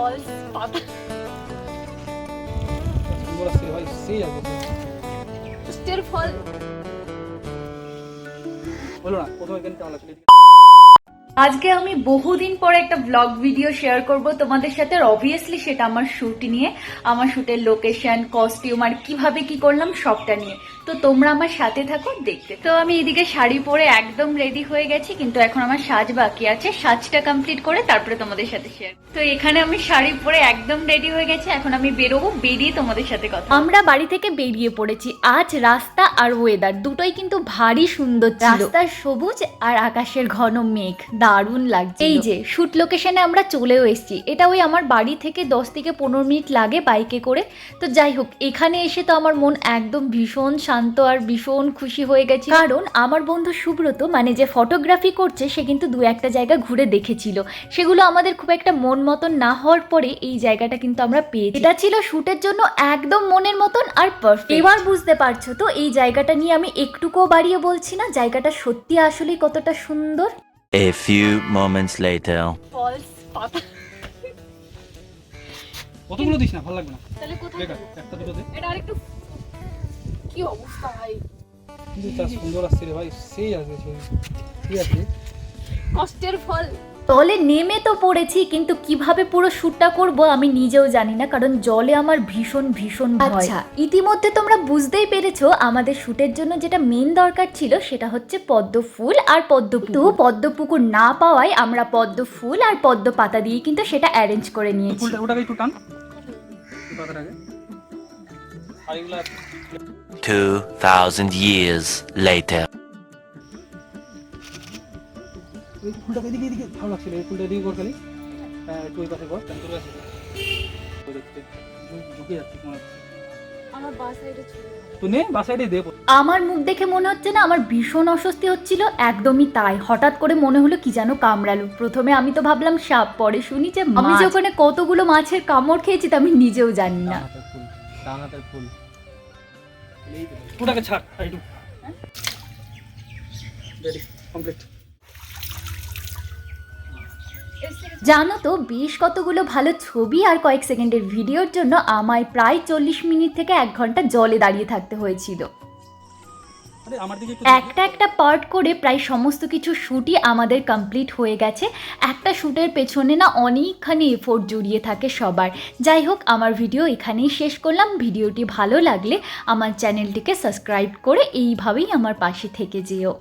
কেমন লাগছিল আজকে আমি বহুদিন পরে একটা ব্লগ ভিডিও শেয়ার করব। তোমাদের সাথে অবভিয়াসলি সেটা আমার শুট নিয়ে, আমার শুটের লোকেশন কস্টিউম আর কীভাবে কি করলাম, সবটা নিয়ে। তো তোমরা আমার সাথে থাকো দেখতে। তো আমি এদিকে শাড়ি পরে একদম রেডি হয়ে গেছি কিন্তু এখন আমার সাজ বাকি আছে। সাজটা কমপ্লিট করে তারপরে তোমাদের সাথে শেয়ার তো এখানে আমি শাড়ি পরে একদম রেডি হয়ে গেছি এখন আমি বেরোবো বেরিয়ে তোমাদের সাথে কথা আমরা বাড়ি থেকে বেরিয়ে পড়েছি। আজ রাস্তা আর ওয়েদার দুটোই কিন্তু ভারী সুন্দর রাস্তার সবুজ আর আকাশের ঘন মেঘ। দারুণ লাগছে এই যে শুট লোকেশনে আমরা চলেও এসেছি। এটা ওই আমার বাড়ি থেকে দশ থেকে পনেরো মিনিট লাগে বাইকে করে। তো যাই হোক এখানে এসে তো আমার মন একদম ভীষণ শান্ত আর ভীষণ খুশি হয়ে গেছে। কারণ আমার বন্ধু সুব্রত মানে যে ফটোগ্রাফি করছে সে কিন্তু দু একটা জায়গা ঘুরে দেখেছিল। সেগুলো আমাদের খুব একটা মন মতন না হওয়ার পরে এই জায়গাটা কিন্তু আমরা পেয়েছি। এটা ছিল শুটের জন্য একদম মনের মতন আর পারফেক্ট এবার বুঝতে পারছ তো এই জায়গাটা নিয়ে আমি একটুকুও বাড়িয়ে বলছি না জায়গাটা সত্যি আসলেই কতটা সুন্দর। A few moments later. ফলস পাতা। কতগুলো দিস না? ভালো লাগবে না। তাহলে কোথায় একটা দুটো দে। এটা আরেকটু কি অবস্থা ভাই? কিন্তু সুন্দর আসছে রে ভাই সেই ছবি ঠিক আছে? কষ্টের ফল। জলে নেমে তো পড়েছি কিন্তু কীভাবে পুরো শ্যুটটা করব আমি নিজেও জানি না কারণ জলে আমার ভীষণ ভীষণ ভয়। আচ্ছা ইতিমধ্যে তোমরা বুঝতেই পেরেছ আমাদের শুটের জন্য যেটা মেন দরকার ছিল সেটা হচ্ছে পদ্ম ফুল আর পদ্ম কিন্তু পদ্ম পুকুর না পাওয়ায় আমরা পদ্ম ফুল আর পদ্ম পাতা দিয়ে কিন্তু সেটা অ্যারেঞ্জ করে নিয়েছি। ফুলটা ওটাকে একটু টান। 2,000 years later. ওই ফুলটাকে এদিকে এদিকে। ভালো লাগছিল এই ফুলটা এদিকে কর হ্যাঁ একটু ওই পাশে কর। টান করে আসে ওই দেখতে ঢুকে যাচ্ছে মনে আমার বাস সাইডে তো নে বাসাইডে দে। আমার মুখ দেখে মনে হচ্ছে না আমার ভীষণ অস্বস্তি হচ্ছিল একদমই তাই। হঠাৎ করে মনে হলো কি যেন কামড়ালো। প্রথমে আমি তো ভাবলাম সাপ পরে শুনি যে আমি যে ওখানে কতগুলো মাছের কামড় খেয়েছি তা আমি নিজেও জানি না। ডান হাতের ফুল। ওটাকে ছাড় একটু। রেডি কমপ্লিট জানো তো বেশ কতগুলো ভালো ছবি আর কয়েক সেকেন্ডের ভিডিওর জন্য আমায় প্রায় চল্লিশ মিনিট থেকে এক ঘণ্টা জলে দাঁড়িয়ে থাকতে হয়েছিল। একটা একটা পার্ট করে প্রায় সমস্ত কিছু শ্যুটই আমাদের কমপ্লিট হয়ে গেছে। একটা শ্যুটের পেছনে না অনেকখানি এফোর্ট জড়িয়ে থাকে সবার। যাই হোক, আমার ভিডিও এখানেই শেষ করলাম। ভিডিওটি ভালো লাগলে আমার চ্যানেলটিকে সাবস্ক্রাইব করে এইভাবেই আমার পাশে থেকে যেও।